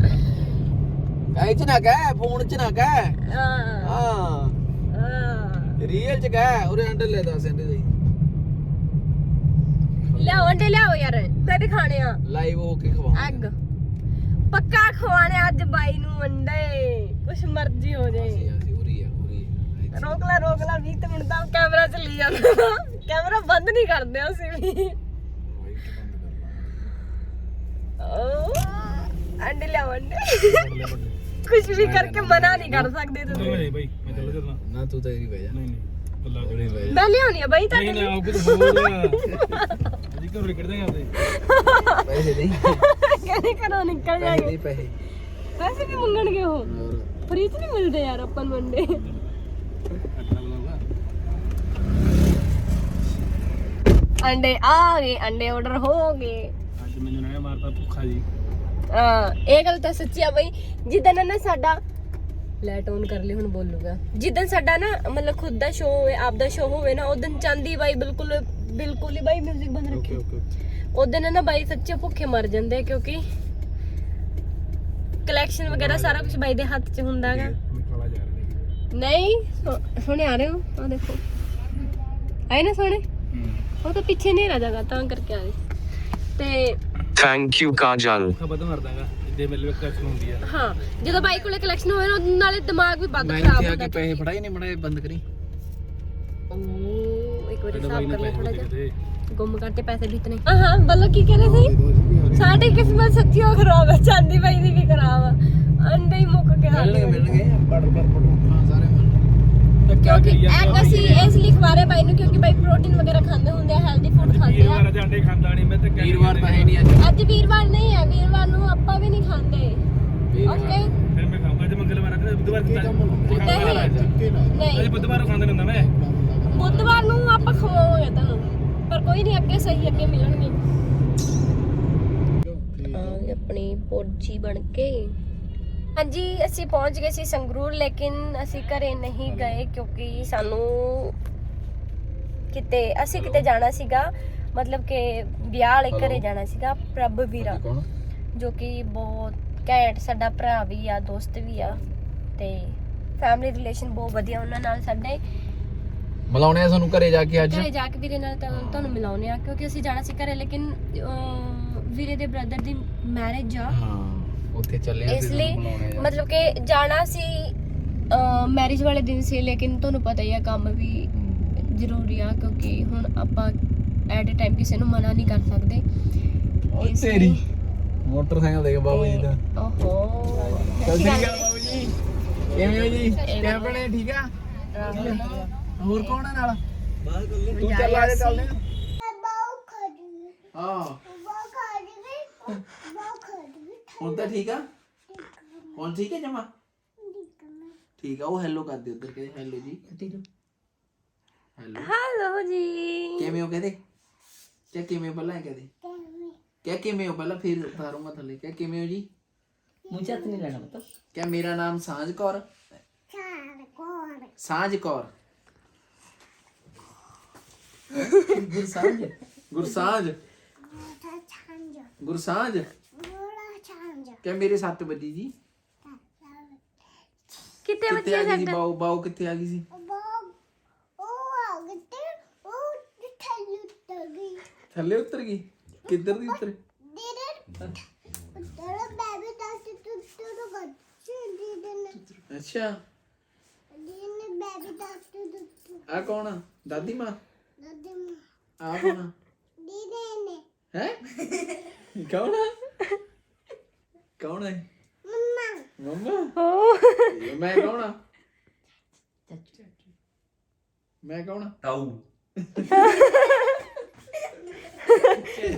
ਐ ਚ ਨਾ ਕਹਿ ਫੋਨ ਚ ਨਾ ਕਹਿ। ਹਾਂ। ਹਾਂ। ਹਾਂ। ਰੀਅਲ ਚ ਕਹਿ ਉਰੇ ਅੰਡੇ ਲੈ ਦੱਸ ਅੰਡੇ ਦੇ ਲਿਆਓ ਅੰਡੇ ਲਿਆਓ ਯਾਰ ਮੈਂ ਵੀ ਖਾਣੇ ਆ। ਲਾਈਵ ਹੋ ਕੇ ਖਵਾ ਐਗ ਪੱਕਾ ਖਵਾਣੇ ਅੱਜ ਬਾਈ ਨੂੰ ਅੰਡੇ। ਕੁਛ ਮਰਜ਼ੀ ਹੋ ਜਾਏ। ਰੋਕ ਲੈ ਰੋਕ ਲੈ 20 ਮਿੰਟ ਦਾ ਕੈਮਰਾ ਚੱਲੀ ਜਾਂਦਾ। ਕੈਮਰਾ ਬੰਦ ਨਹੀਂ ਕਰਦੇ ਅਸੀਂ ਵੀ ਓ, ਅੰਡੇ ਲਿਆਓ ਅੰਡੇ। ਕੁਝ ਵੀ ਕਰਕੇ ਮਨਾ ਨਹੀਂ ਕਰ ਸਕਦੇ ਤੁਸੀਂ। ਨਹੀਂ ਭਾਈ ਮੈਂ ਚੱਲ ਚੱਲਣਾ ਨਾ ਤੂੰ ਤਾਂ ਇਹਦੀ ਵਜ੍ਹਾ ਨਹੀਂ ਨਹੀਂ ਅੱਲਾ ਉਰੀ ਵਜ੍ਹਾ ਮੈਂ ਲਿਆਉਣੀ ਆ ਬਾਈ ਤੁਹਾਡੇ ਨਹੀਂ ਲਈ। ਨਾ ਕੁਝ ਹੋਰ ਜੀ ਘਰੋਂ ਨਿਕਲਦੇ ਜਾਂਦੇ ਪੈਸੇ ਨਹੀਂ ਕਹਿੰਦੇ ਘਰੋਂ ਨਿਕਲ ਪੈਸੇ ਜਾਗੇ ਨਹੀਂ ਪੈਸੇ। ਪੈਸੇ ਵੀ ਮੰਗਣਗੇ ਉਹ। ਹੋਰ। ਫ੍ਰੀ ਚ ਨਹੀਂ ਮਿਲਦੇ ਯਾਰ ਆਪਾਂ ਨੂੰ ਅੰਡੇ। ਆ ਗਏ ਅੰਡੇ ਆਰਡਰ ਹੋ ਗਏ। ਭੁੱਖਾ ਜੀ। ਹਾਂ ਇਹ ਗੱਲ ਤਾਂ ਸੱਚੀ ਆ ਬਈ ਜਿੱਦਣ ਨਾ ਸਾਡਾ ਲਾਈਟ ਔਨ ਕਰ ਲਈ ਹੁਣ ਬੋਲੂਗਾ। ਜਿੱਦਣ ਸਾਡਾ ਨਾ ਮਤਲਬ ਖੁਦ ਦਾ ਸ਼ੋਅ ਹੋਵੇ ਆਪ ਦਾ ਸ਼ੋਅ ਹੋਵੇ ਨਾ ਉਦੋਂ ਚਾਂਦੀ ਬਾਈ ਬਿਲਕੁਲ ਬਿਲਕੁਲ ਹੀ ਬਾਈ 뮤직 ਬੰਦ ਰੱਖੀ। ਉਦੋਂ ਨਾ ਬਾਈ ਸੱਚੇ ਭੁੱਖੇ ਮਰ ਜਾਂਦੇ ਕਿਉਂਕਿ ਕਲੈਕਸ਼ਨ ਵਗੈਰਾ ਸਾਰਾ ਕੁਝ ਬਾਈ ਦੇ ਹੱਥ 'ਚ ਹੁੰਦਾਗਾ ਨਹੀਂ ਸੁ- ਸੁਣੇ ਆ ਰਹੇ ਹੋ ਆ ਦੇਖੋ। ਆਏ ਨਾ ਸੁਣੇ ਉਹ ਤਾਂ ਪਿੱਛੇ ਨਹੀਂ ਰਹਿ ਜਾਗਾ ਤਾਂ ਕਰਕੇ ਆ ਰਹੇ। ਤੇ ਮੇਰੇ ਕਲੈਕਸ਼ਨ ਹੁੰਦੀ ਆ। ਹਾਂ ਜਦੋਂ ਬਾਈ ਕੋਲੇ ਕਲੈਕਸ਼ਨ ਹੋਵੇ ਨਾ ਨਾਲੇ ਦਿਮਾਗ ਵੀ ਵੱਧ ਮੈਂ ਖਰਾਬ ਇੱਥੇ ਆ ਹੁੰਦਾ ਕੇ ਪੈਸੇ ਫੜਾਏ ਨੇ ਮੜੇ ਬੰਦ ਕਰੀ। ਓ ਇੱਕ ਵਾਰੀ ਹਿਸਾਬ ਕਰ ਲੈ ਥੋੜਾ ਜਿਹਾ। ਗੁੰਮ ਕਰਤੇ ਪੈਸੇ ਵੀ ਇਤਨੇ ਹਾਂ ਹਾਂ ਬੱਲੋ ਕੀ ਕਹਿ ਰਹੇ ਸੀ? ਸਾਡੀ ਕਿਸਮਤ ਸੱਚੀ ਹੋ ਖਰਾਬ ਹੈ ਚਾਂਦੀ ਬਾਈ ਦੀ ਵੀ ਖਰਾਬ ਆ। ਅੰਡੇ ਹੀ ਮੁੱਕ ਕੇ ਆ ਮਿਲਣਗੇ ਗਏ ਮਿਲਣਗੇ। ਬੜ ਬੜ ਪਟੂਖਾਂ ਸਾਰੇ ਮਿਲਣਗੇ ਤਾਂ ਕਿਆ ਕਿਉਂਕਿ ਕਰੀਏ ਐ ਅਸੀਂ ਇਸ ਲਈ ਖਵਾ ਰਹੇ ਬਾਈ ਨੂੰ ਕਿਉਂਕਿ ਬਾਈ ਪ੍ਰੋਟੀਨ ਵਗੈਰਾ ਖਾਂਦੇ ਹੁੰਦੇ ਆ ਹੈਲਦੀ ਫੂਡ ਖਾਂਦੇ ਵੀਰਵਾਰ ਆ ਅੱਜ ਅੰਡੇ ਖਾਂਦਾ ਨਹੀਂ ਮੈਂ ਤਾਂ ਕਹਿ ਵੀਰਵਾਰ ਤਾਂ ਹੈ ਨਹੀਂ ਅੱਜ। ਅੱਜ ਵੀਰਵਾਰ ਨਹੀਂ ਹੈ ਵੀਰਵਾਰ ਨੂੰ ਆਪਾਂ ਵੀ ਨਹੀਂ ਖਾਂਦੇ। ਓਕੇ ਫਿਰ ਮੈਂ ਖਾਊਂਗਾ ਅੱਜ ਮੰਗਲਵਾਰ ਆ ਤੇ ਬੁੱਧਵਾਰ ਨਹੀਂ ਅੱਜ ਨਹੀਂ। ਬੁੱਧਵਾਰ ਨੂੰ ਖਾਂਦਾ ਨਹੀਂ ਹੁੰਦਾ ਮੈਂ। ਬੁੱਧਵਾਰ ਨੂੰ ਆਪਾਂ ਖਵਾਵਾਂਗੇ ਤੁਹਾਨੂੰ ਪਰ ਕੋਈ ਨਹੀਂ ਅੱਗੇ ਸਹੀ ਅੱਗੇ ਮਿਲਣਗੇ। ਆ ਆਪਣੀ ਪੋਜੀ ਬਣ ਕੇ। ਹਾਂਜੀ ਅਸੀਂ ਪਹੁੰਚ ਗਏ ਸੀ ਸੰਗਰੂਰ ਲੇਕਿਨ ਅਸੀਂ ਘਰੇ ਨਹੀਂ ਗਏ ਕਿਉਂਕਿ ਸਾਨੂੰ ਕਿਤੇ ਅਸੀਂ ਕਿਤੇ ਜਾਣਾ ਸੀਗਾ ਮਤਲਬ ਕਿ ਵਿਆਹ ਵਾਲੇ ਘਰੇ ਜਾਣਾ ਸੀਗਾ ਪ੍ਰਭ ਵੀਰਾ। ਜੋ ਕਿ ਬਹੁਤ ਘੈਂਟ ਸਾਡਾ ਭਰਾ ਵੀ ਆ ਦੋਸਤ ਵੀ ਆ ਤੇ ਫੈਮਿਲੀ ਰਿਲੇਸ਼ਨ ਬਹੁਤ ਵਧੀਆ ਉਹਨਾਂ ਨਾਲ ਸਾਡੇ। ਮਿਲਾਉਣੇ ਆ ਤੁਹਾਨੂੰ ਘਰੇ ਜਾ ਕੇ ਅੱਜ? ਘਰੇ ਜਾ ਕੇ ਵੀਰੇ ਨਾਲ ਤਾਂ ਤੁਹਾਨੂੰ ਮਿਲਾਉਨੇ ਆ ਕਿਉਂਕਿ ਅਸੀਂ ਜਾਣਾ ਸੀ ਘਰੇ ਲੇਕਿਨ ਅਹ, ਵੀਰੇ ਦੇ ਬ੍ਰਦਰ ਦੀ ਮੈਰਿਜ ਆ। ਹਾਂ। ਉੱਥੇ ਚੱਲੇ ਆ ਇਸ ਲਈ। ਮਤਲਬ ਕਿ ਜਾਣਾ ਸੀ ਮੈਰਿਜ ਵਾਲੇ ਦਿਨ ਸੀ ਲੇਕਿਨ ਤੁਹਾਨੂੰ ਪਤਾ ਹੀ ਆ ਕੰਮ ਵੀ ਜ਼ਰੂਰੀ ਆ ਕਿਉਂਕਿ ਹੁਣ ਆਪਾਂ ਐਟ ਅ ਟਾਈਮ ਕਿਸੇ ਨੂੰ ਮਨਾ ਨਹੀਂ ਕਰ ਸਕਦੇ। ਓ ਇਸ ਤੇਰੀ ਮੋਟਰਸਾਈਕਲ ਦੇਖ ਬਾਬੂ ਜੀ ਦਾ। ਓਹੋ। ਸਤਿ ਸ੍ਰੀ ਅਕਾਲ ਬਾਬੂ ਜੀ। ਕਿਵੇਂ ਹੋ ਜੀ? ਕਿਵੇਂ ਬਣੇ? ਠੀਕ ਆ? ਹੋਰ ਕੌਣ ਆ ਨਾਲ? ਤੂੰ ਚੱਲ ਆ ਜਾ ਚੱਲਦੇ ਆ। ਹਾਂ। ਹੁਣ ਤਾਂ ਠੀਕ ਆ? ਹੁਣ ਠੀਕ ਹੈ ਜਮਾ? ਠੀਕ ਆ ਉਹ ਹੈਲੋ ਕਰਦੇ ਉਧਰ ਕਹਿੰਦੇ ਹੈਲੋ ਜੀ। ਹੈਲੋ ਹੈਲੋ ਜੀ। ਕਿਵੇਂ ਹੋ ਕਹਦੇ? ਕਿਆ ਕਿਵੇਂ ਪਹਿਲਾਂ ਕਹਦੇ? ਕਿਆ ਕਿਵੇਂ ਹੋ ਪਹਿਲਾਂ? ਫਿਰ ਉਤਾਰੂੰਗਾ ਥੱਲੇ। ਕਿਆ ਕਿਵੇਂ ਹੋ ਜੀ? ਮੁਝੇ ਹੱਥ ਨਹੀਂ ਲੈਣਾ ਪਤਾ। ਕਿਆ ਮੇਰਾ ਨਾਮ ਸਾਂਝ ਕੌਰ? ਸਾਂਝ ਕੌਰ। ਗੁਰਸਾਂਝ। ਗੁਰਸਾਂਝ। ਗੁਰਸਾਂਝ। ਕਿਆ ਮੇਰੇ 7 ਵਜੇ ਜੀ? ਕਿਤੇ ਕਿੱਥੇ ਆ ਗਈ ਸੀ? ਬਾਉ ਬਾਉ ਕਿੱਥੇ ਆ ਗਈ ਸੀ? ਥੱਲੇ ਉਤਰ ਗਈ। ਕਿੱਧਰ ਦੀ ਉਤਰ? ਅੱਛਾ। ਆ ਕੌਣ ਆ? ਦਾਦੀ ਮਾਂ? ਆ ਕੌਣ ਆ? ਹੈ? ਕੌਣ ਆ? ਕੌਣ ਹੈ? ਮੰਮਾ। ਮੈਂ ਕੌਣ ਆ? ਮੈਂ ਕੌਣ ਆ?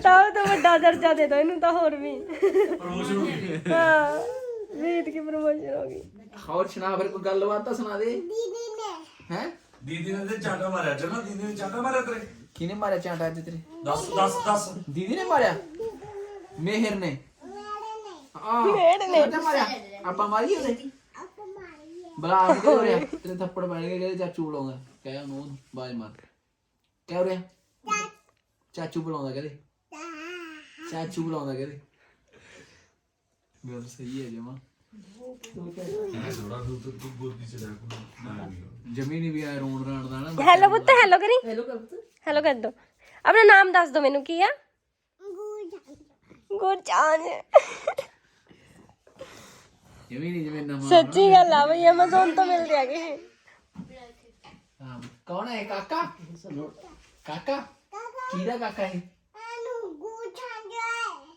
ਤਾਂ ਤਾਂ ਵੱਡਾ ਦਰਜਾ ਦੇ ਦੋ ਇਹਨੂੰ ਤਾਂ ਹੋਰ ਵੀ। ਹਾਂ ਵੀਰ ਕੀ ਪ੍ਰਮੋਸ਼ਨ ਹੋ ਗਈ। ਹੋਰ ਸੁਣਾ ਫਿਰ ਕੋਈ ਗੱਲਬਾਤ ਤਾਂ ਸੁਣਾ ਦੇ। ਹੈ? ਦੀਦੀ ਨੇ ਤੇ ਚਾਟਾ ਮਾਰਿਆ ਜਨਾ ਦੀਦੀ ਨੇ ਚਾਟਾ ਮਾਰਿਆ ਤੇਰੇ। ਕਿਹਨੇ ਮਾਰਿਆ ਚਾਂਟਾ ਅੱਜ ਤੇਰੇ? ਦੱਸ ਦੱਸ ਦੱਸ। ਦੀਦੀ ਨੇ ਮਾਰਿਆ? ਮਿਹਰ ਨੇ। ਆ ਮਿਹਰ ਨੇ। ਮਾਰਿਆ। ਆਪਾਂ ਮਾਰੀ ਉਹਦੇ? ਬਲਾ ਆ ਕੇ ਹੋ ਰਿਹਾ ਤੇਰੇ ਥੱਪੜ ਪੈ ਗਏ ਕਹਿੰਦੇ ਚਾਚੂ ਬੁਲਾਉਂਦਾ। ਕਹਿ ਉਹਨੂੰ ਉਹਨੂੰ ਬਾਜ ਮਾਰ। ਕਹਿ ਹੋ ਰਿਹਾ ਚਾਚੂ ਬੁਲਾਉਂਦਾ ਕਹਿੰਦੇ। ਚਾਚੂ ਬੁਲਾਉਂਦਾ ਕਹਿੰਦੇ। ਗੱਲ ਸਹੀ ਹੈ ਜਮਾ। ਥੋੜਾ ਤੂੰ ਤੂੰ ਤੂੰ ਗੋਦੀ ਚ ਲੈ ਜਮੀ ਨਹੀਂ ਵੀ ਆ ਰੋਣ ਰਾਣ ਦਾ ਨਾ। ਹੈਲੋ ਪੁੱਤ ਹੈਲੋ ਕਰੀ। ਹੈਲੋ ਕਰ ਪੁੱਤ। ਹੈਲੋ ਕਰ ਦੋ। ਆਪਣਾ ਨਾਮ ਦੱਸ ਦੋ ਮੈਨੂੰ ਕੀ ਆ? ਗੁਰਚਾਨ ਜਮੀ ਨਹੀਂ ਜਿਵੇਂ ਨਵਾਂ ਸੱਚੀ ਗੱਲ ਆ ਬਈ Amazon ਤੋਂ ਮਿਲ ਗਿਆ ਕਿ ਹਾਂ ਕੌਣ ਹੈ ਕਾਕਾ ਕਾਕਾ ਕਿਹਦਾ ਕਾਕਾ ਹੈ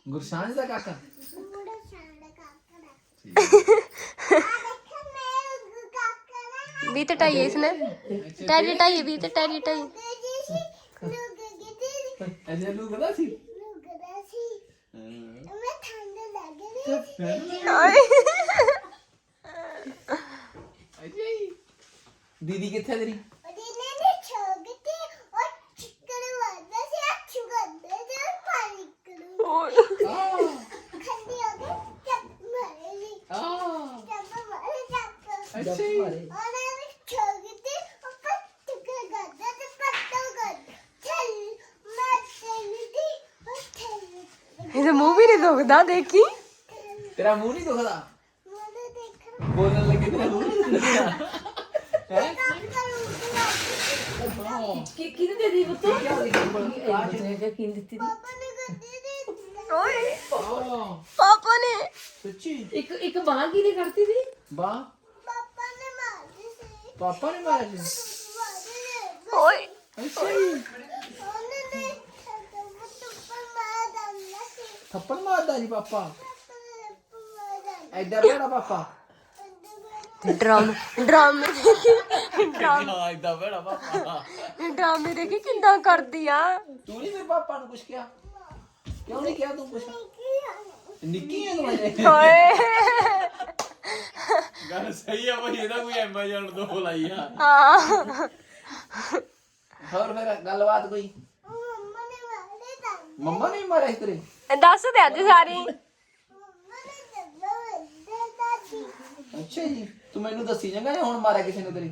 ਗੁਰਸਾਂਝ ਦਾ ਕਾਕਾ ਵੀ ਤੇ ਢਾਈ ਹੈ ਇਸਨੇ ਟੈਰੀ ਢਾਈ ਹੈ, ਵੀ ਤੇ ਟੈਰੀ ਢਾਈ ਅਜੇ ਨੂੰ ਕਦਾ ਸੀ ਅਜੇ ਦੀਦੀ ਕਿੱਥੇ ਆ ਤੇਰੀ? ਆ ਅੱਛਾ ਜੀ। ਇਹਦਾ ਮੂੰਹ ਵੀ ਨਹੀਂ ਦੁਖਦਾ ਦੇਖੀ। ਤੇਰਾ ਮੂੰਹ ਨਹੀਂ ਦੁਖਦਾ? ਬੋਲਣ ਲੱਗੇ ਤੇਰਾ ਮੂੰਹ ਨਹੀਂ ਦੁਖਦਾ। ਹੈ? ਕੀ ਕਿਹਨੇ ਦੇ ਦੀ ਪੁੱਤ? ਕੀ ਆ ਗਈ ਕਿਹਨੇ ਦਿੱਤੀ ਦੀ? ਓਏ। ਪਾਪਾ ਨੇ। ਸੱਚੀ? ਇੱਕ ਇੱਕ ਬਾਹ ਕੀ ਨੇ ਕਰਤੀ ਸੀ। ਪਾਪਾ ਨੇ ਮਾਰਿਆ ਸੀ? ਓਏ। ਥੱਪੜ ਮਾਰਦਾ ਜੀ ਪਾਪਾ? ਐਡਾ ਬੜਾ ਪਾਪਾ। ਡਰਾਮ ਡਰਾਮੇ ਦੇਖੀ ਡਰਾਮ ਹਾਂ ਐਡਾ ਬੜਾ ਪਾਪਾ। ਡਰਾਮੇ ਦੇਖੀ ਕਿੰਦਾ ਕਰਦੀ ਆ। ਤੂੰ ਨਹੀਂ ਮੇਰੇ ਪਾਪਾ ਨੂੰ ਕੁਛ ਕਿਹਾ? ਕਿਉਂ ਨਹੀਂ ਕਿਹਾ ਤੂੰ ਕੁਛ? ਨਿੱਕੀ ਹੈ ਤੂੰ ਅਜੇ ਓਏ। ਗੱਲ ਸਹੀ ਆ ਬਈ ਇਹਦਾ ਕੋਈ ਐਮਾਜ਼ਨ ਤੋਂ ਬੁਲਾਈ ਆ। ਹਾਂ। ਹੋਰ ਫਿਰ ਗੱਲਬਾਤ ਕੋਈ? ਮੰਮਾ ਨੇ ਮਾਰਿਆ ਸੀ ਤੇਰੇ? ਦੱਸ ਦੇ ਅੱਜ ਸਾਰੀ। ਅੱਛਾ ਜੀ ਤੂੰ ਮੈਨੂੰ ਦੱਸੀ ਜਾਂਗਾ ਜਾਂ ਹੁਣ ਮਾਰਿਆ ਕਿਸੇ ਨੇ ਤੇਰੀ?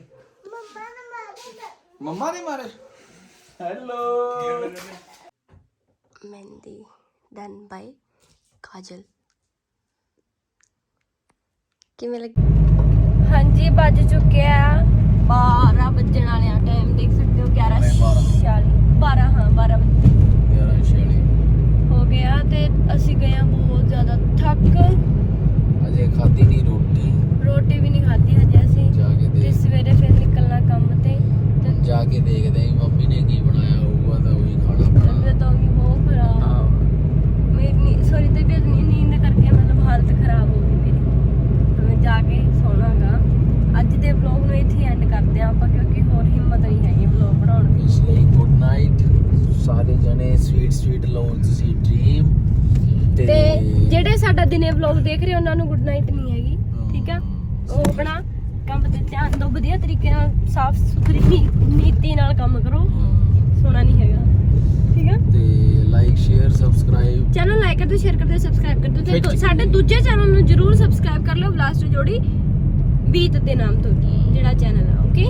ਮੰਮਾ ਨੇ ਮਾਰਿਆ hello mehndi done bye Kajal. ਕਿਵੇਂ ਲੱਗੀ? ਹਾਂਜੀ ਵੱਜ ਚੁੱਕਿਆ 12 ਵੱਜਣ ਵਾਲੇ ਆ ਟਾਈਮ ਦੇਖ ਸਕਦੇ ਹੋ 11:46 12 ਹਾਂ 12 ਵਜੇ। ਹੋ ਗਿਆ ਤੇ ਅਸੀਂ ਗਏ ਆ ਬਹੁਤ ਜ਼ਿਆਦਾ ਥੱਕ। ਅਜੇ ਖਾਦੀ ਨਹੀਂ ਰੋਟੀ। ਰੋਟੀ ਵੀ ਨਹੀਂ ਖਾਧੀ ਹਜੇ ਅਸੀਂ। ਜਾ ਕੇ ਤੇ ਦੇਖ ਸਵੇਰੇ ਫਿਰ ਨਿਕਲਣਾ ਕੰਮ ਤੇ। ਤੇ ਜਾ ਕੇ ਦੇਖਦੇ ਆਂ ਮੰਮੀ ਨੇ ਕੀ ਬਣਾਇਆ ਹੋਊਗਾ ਤਾਂ ਉਹੀ ਖਾਣਾ ਪੈਣਾ ਤਬੀਅਤ ਹੋ ਗਈ ਬਹੁਤ ਖਰਾਬ। ਮੇਰੀ ਸੌਰੀ ਤਬੀਅਤ ਨਹੀਂ ਨੀਂਦ ਕਰਕੇ ਮਤਲਬ ਹਾਲਤ ਖਰਾਬ ਹੋ ਗਈ ਮੇਰੀ। ਤੇ ਮੈਂ ਜਾ ਕੇ ਸੌਣਾਗਾ। ਅੱਜ ਦੇ ਵਲੌਗ ਨੂੰ ਇੱਥੇ ਐਂਡ ਕਰਦੇ ਆਂ ਆਪਾਂ ਕਿਉਂਕਿ ਹੋਰ ਹਿੰਮਤ ਨਹੀਂ ਹੈਗੀ ਵਲੌਗ ਬਣਾਉਣ ਦੀ। ਇਸ ਲਈ ਗੁੱਡ ਨਾਈਟ ਸਾਰੇ ਜਣੇ ਸਵੀਟ ਸਵੀਟ ਲਓ ਤੁਸੀਂ ਡ੍ਰੀਮ ਤੇ ਜਿਹੜੇ ਸਾਡਾ ਦਿਨੇ ਵਲੌਗ ਦੇਖ ਰਹੇ ਉਹਨਾਂ ਨੂੰ ਗੁੱਡ ਨਾਈਟ ਨਹੀਂ ਹੈਗੀ ਠੀਕ ਆ ਉਹ ਆਪਣਾ ਕੰਮ ਤੇ ਧਿਆਨ ਦਿਓ ਵਧੀਆ ਤਰੀਕੇ ਨਾਲ ਸਾਫ਼ ਸੁਥਰੀ ਨੀ- ਨੀਤੀ ਨਾਲ ਕੰਮ ਕਰੋ ਸੋਣਾ ਨਹੀਂ ਹੈਗਾ ਠੀਕ ਆ ਤੇ like share subscribe channel like ਕਰ ਦਿਓ ਸ਼ੇਅਰ ਕਰ ਦਿਓ ਸਬਸਕ੍ਰਾਈਬ ਕਰ ਦਿਓ ਤੇ ਦੂ-। ਸਾਡੇ ਦੂਜੇ ਚੈਨਲ ਨੂੰ ਜਰੂਰ ਸਬਸਕ੍ਰਾਈਬ ਕਰ ਲਿਓ ਬਲਾਸਟ ਜੋੜੀ ਬੀਤ ਦੇ ਨਾਮ ਤੋਂ ਜਿਹੜਾ ਚੈਨਲ ਆ ਓਕੇ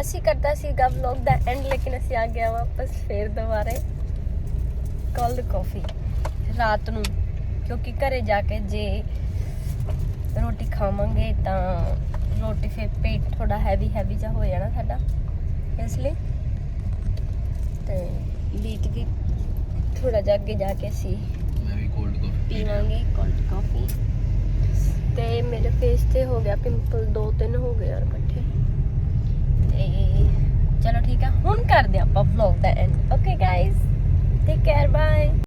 ਅਸੀਂ ਕਰਦਾ ਸੀਗਾ ਵਲੌਗ ਦਾ ਐਂਡ ਲੇਕਿਨ ਅਸੀਂ ਆ ਗਿਆ ਵਾਪਸ ਫੇਰ ਦੁਬਾਰੇ। ਕੋਲਡ ਕਾਫੀ ਰਾਤ ਨੂੰ ਕਿਉਂਕਿ ਘਰੇ ਜਾ ਕੇ ਜੇ ਰੋਟੀ ਖਾਵਾਂਗੇ ਤਾਂ ਰੋਟੀ ਫੇਰ ਪੇਟ ਥੋੜਾ ਹੈਵੀ ਹੈਵੀ ਜਿਹਾ ਹੋ ਜਾਣਾ ਸਾਡਾ ਇਸ ਲਈ। ਤੇ ਬੀਤ ਵੀ ਥੋੜਾ ਜਿਹਾ ਅੱਗੇ ਜਾ ਕੇ ਅਸੀਂ ਮੈਂ ਵੀ ਕੋਲਡ ਕਾਫੀ ਪੀਵਾਂਗੇ ਕੋਲਡ ਕਾਫੀ ਤੇ ਮੇਰੇ ਫੇਸ ਤੇ ਹੋ ਗਿਆ ਪਿੰਪਲ ਦੋ ਤਿੰਨ ਹੋ ਗਏ ਯਾਰ ਇਕੱਠੇ ਤੇ ਚਲੋ ਠੀਕ ਆ ਹੁਣ ਕਰਦੇ ਆਪਾਂ ਵਲੌਗ ਦਾ end okay guys take care bye